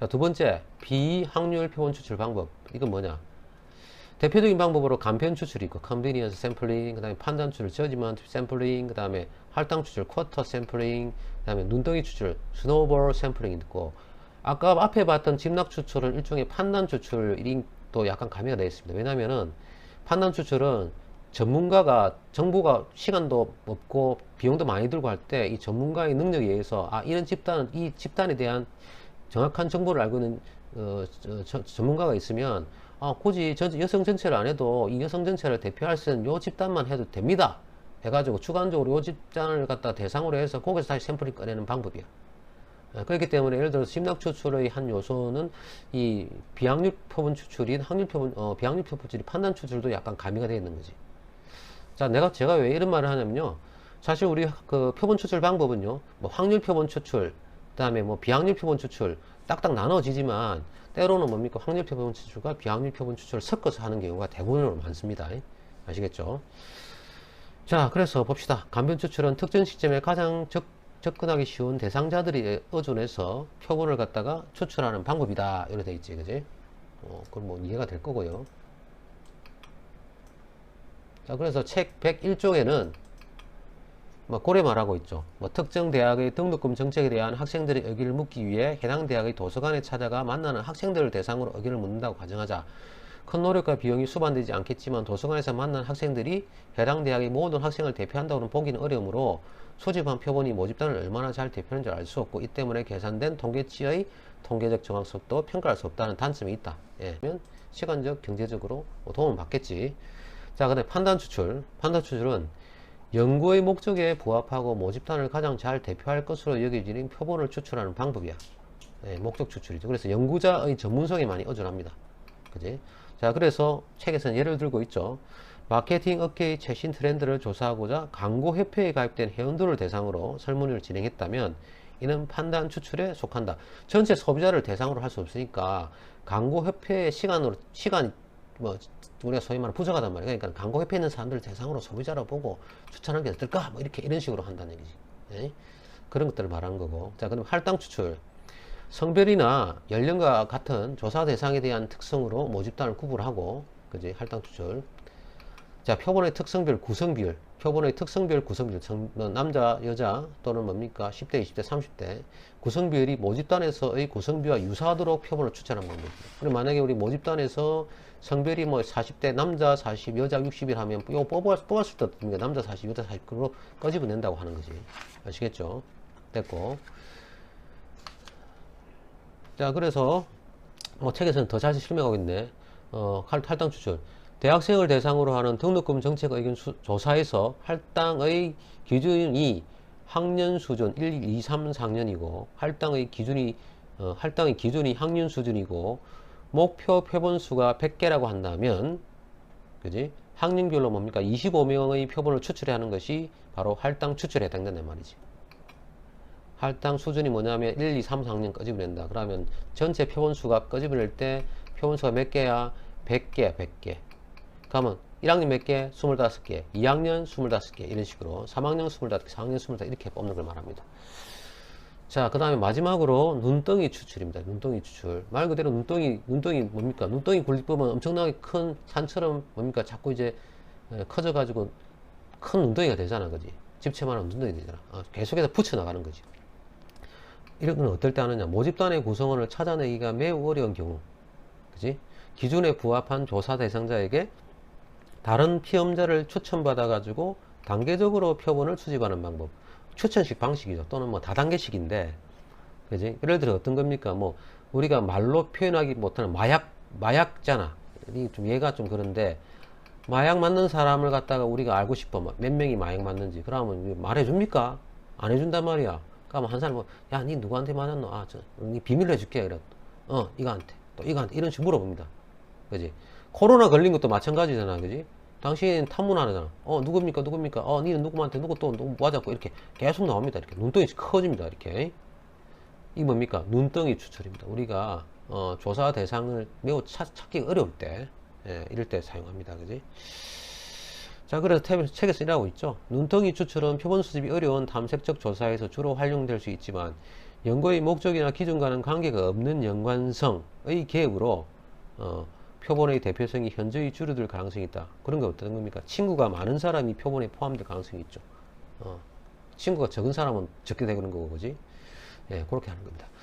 자, 두 번째, 비확률 표본 추출 방법. 이건 뭐냐? 대표적인 방법으로 간편 추출이 있고, 컨비니언스 샘플링, 그 다음에 판단 추출, 저지먼트 샘플링, 그 다음에 할당 추출, 쿼터 샘플링, 그 다음에 눈덩이 추출, 스노우볼 샘플링이 있고, 아까 앞에 봤던 집락 추출은 일종의 판단 추출도 약간 가미가 되어 있습니다. 왜냐면은 판단 추출은 전문가가 정부가 시간도 없고 비용도 많이 들고 할 때 이 전문가의 능력에 의해서 아 이런 집단은 이 집단에 대한 정확한 정보를 알고 있는 어, 저- 저- 전문가가 있으면 아 굳이 저 여성 전체를 안 해도 이 여성 전체를 대표할 수 있는 요 집단만 해도 됩니다 해가지고 주관적으로 요 집단을 갖다 대상으로 해서 거기서 다시 샘플을 꺼내는 방법이야 아, 그렇기 때문에 예를 들어서 심락 추출의 한 요소는 이 비확률 표본 추출인 확률 표본 어, 비확률 표본 추출이 판단 추출도 약간 가미가 되어 있는 거지 자, 내가 제가 왜 이런 말을 하냐면요. 사실 우리 그 표본 추출 방법은요. 뭐 확률 표본 추출, 그 다음에 뭐 비확률 표본 추출 딱딱 나눠지지만 때로는 뭡니까? 확률 표본 추출과 비확률 표본 추출을 섞어서 하는 경우가 대부분으로 많습니다. 아시겠죠? 자, 그래서 봅시다. 간변 추출은 특정 시점에 가장 적, 접근하기 쉬운 대상자들이 의존해서 표본을 갖다가 추출하는 방법이다. 이렇게 돼 있지, 그지? 어, 그럼 뭐 이해가 될 거고요. 자, 그래서 책 101쪽에는 뭐 고래 말하고 있죠. 뭐 특정 대학의 등록금 정책에 대한 학생들의 의견을 묻기 위해 해당 대학의 도서관에 찾아가 만나는 학생들을 대상으로 의견을 묻는다고 가정하자. 큰 노력과 비용이 수반되지 않겠지만 도서관에서 만난 학생들이 해당 대학의 모든 학생을 대표한다고는 보기는 어려우므로 소집한 표본이 모집단을 얼마나 잘 대표하는지 알수 없고 이 때문에 계산된 통계치의 통계적 정확성도 평가할 수 없다는 단점이 있다. 예. 그러면 시간적, 경제적으로 뭐 도움을 받겠지. 자, 근데 판단 추출. 판단 추출은 연구의 목적에 부합하고 모집단을 가장 잘 대표할 것으로 여겨지는 표본을 추출하는 방법이야. 예, 목적 추출이죠. 그래서 연구자의 전문성에 많이 의존합니다. 그지? 자, 그래서 책에서는 예를 들고 있죠. 마케팅 업계의 최신 트렌드를 조사하고자 광고협회에 가입된 회원들을 대상으로 설문을 진행했다면 이는 판단 추출에 속한다. 전체 소비자를 대상으로 할 수 없으니까 광고협회의 시간으로 시간 뭐 우리가 소위 말하는 부족하단 말이야. 그러니까 광고협회 있는 사람들을 대상으로 소비자로 보고 추천하는 게 어떨까? 뭐 이렇게 이런 식으로 한다는 얘기지. 예? 그런 것들을 말하는 거고. 자, 그럼 할당 추출. 성별이나 연령과 같은 조사 대상에 대한 특성으로 모집단을 구분하고, 그지? 할당 추출. 자, 표본의 특성별 구성비율. 표본의 특성별 구성비율. 성- 뭐 남자, 여자 또는 뭡니까? 10대, 20대, 30대. 구성비율이 모집단에서의 구성비와 유사하도록 표본을 추천하는 겁니다. 그럼 만약에 우리 모집단에서 성별이 뭐 40대 남자 40, 여자 60일 하면 이거 뽑았, 뽑았을 때 어떻습니까? 남자 40, 여자 40으로 꺼집어낸다고 하는 거지. 아시겠죠? 됐고. 자, 그래서 뭐 책에서는 더 자세히 설명하고 있네. 어, 할, 할당 추출. 대학생을 대상으로 하는 등록금 정책 의견 수- 조사에서 할당의 기준이 학년 수준 1, 2, 3, 4학년이고 할당의 기준이 어, 할당의 기준이 학년 수준이고 목표 표본 수가 100개라고 한다면 그지? 학년별로 뭡니까? 25명의 표본을 추출해야 하는 것이 바로 할당 추출에 해당된단 말이지. 할당 수준이 뭐냐면 1, 2, 3, 4학년 꺼집어낸다. 그러면 전체 표본 수가 꺼집어낼 때 표본 수가 몇 개야? 100개야, 100개. 그러면 1학년 몇 개? 25개. 2학년 25개. 이런 식으로 3학년 25개, 4학년 25개 이렇게 뽑는 걸 말합니다. 자, 그 다음에 마지막으로 눈덩이 추출입니다. 눈덩이 추출. 말 그대로 눈덩이, 눈덩이 뭡니까? 눈덩이 굴립법은 엄청나게 큰 산처럼 뭡니까? 자꾸 이제 에, 커져가지고 큰 눈덩이가 되잖아. 그지? 집채만한 눈덩이 되잖아. 어, 계속해서 붙여나가는 거지. 이런 건 어떨 때 하느냐? 모집단의 구성원을 찾아내기가 매우 어려운 경우. 그지? 기준에 부합한 조사 대상자에게 다른 피험자를 추천받아 가지고 단계적으로 표본을 수집하는 방법. 추천식 방식이죠. 또는 뭐 다단계식인데, 그지? 예를 들어 어떤 겁니까? 뭐, 우리가 말로 표현하기 못하는 마약, 마약잖아. 이좀 얘가 좀 그런데, 마약 맞는 사람을 갖다가 우리가 알고 싶어. 뭐몇 명이 마약 맞는지. 그러면 말해줍니까? 안 해준단 말이야. 그러면 한 사람은, 야, 니 누구한테 맞았노? 아, 저, 니 비밀로 해줄게. 그래. 어, 이거한테. 또 이거한테. 이런 식으로 물어봅니다. 그지? 코로나 걸린 것도 마찬가지잖아. 그지? 당신 탐문하잖아. 어, 누굽니까? 누굽니까? 어, 니는 누구한테 누구 또 누구 맞았고 이렇게 계속 나옵니다. 이렇게 눈덩이 커집니다. 이렇게. 이 뭡니까? 눈덩이 추출입니다. 우리가 어, 조사 대상을 매우 찾, 찾기 어려울 때, 예, 이럴 때 사용합니다. 그지? 자, 그래서 탭, 책에서 이라고 있죠. 눈덩이 추출은 표본 수집이 어려운 탐색적 조사에서 주로 활용될 수 있지만 연구의 목적이나 기준과는 관계가 없는 연관성의 계획으로 어, 표본의 대표성이 현저히 줄어들 가능성이 있다. 그런 게 어떤 겁니까? 친구가 많은 사람이 표본에 포함될 가능성이 있죠. 어, 친구가 적은 사람은 적게 되는 거고, 그지? 예, 그렇게 하는 겁니다.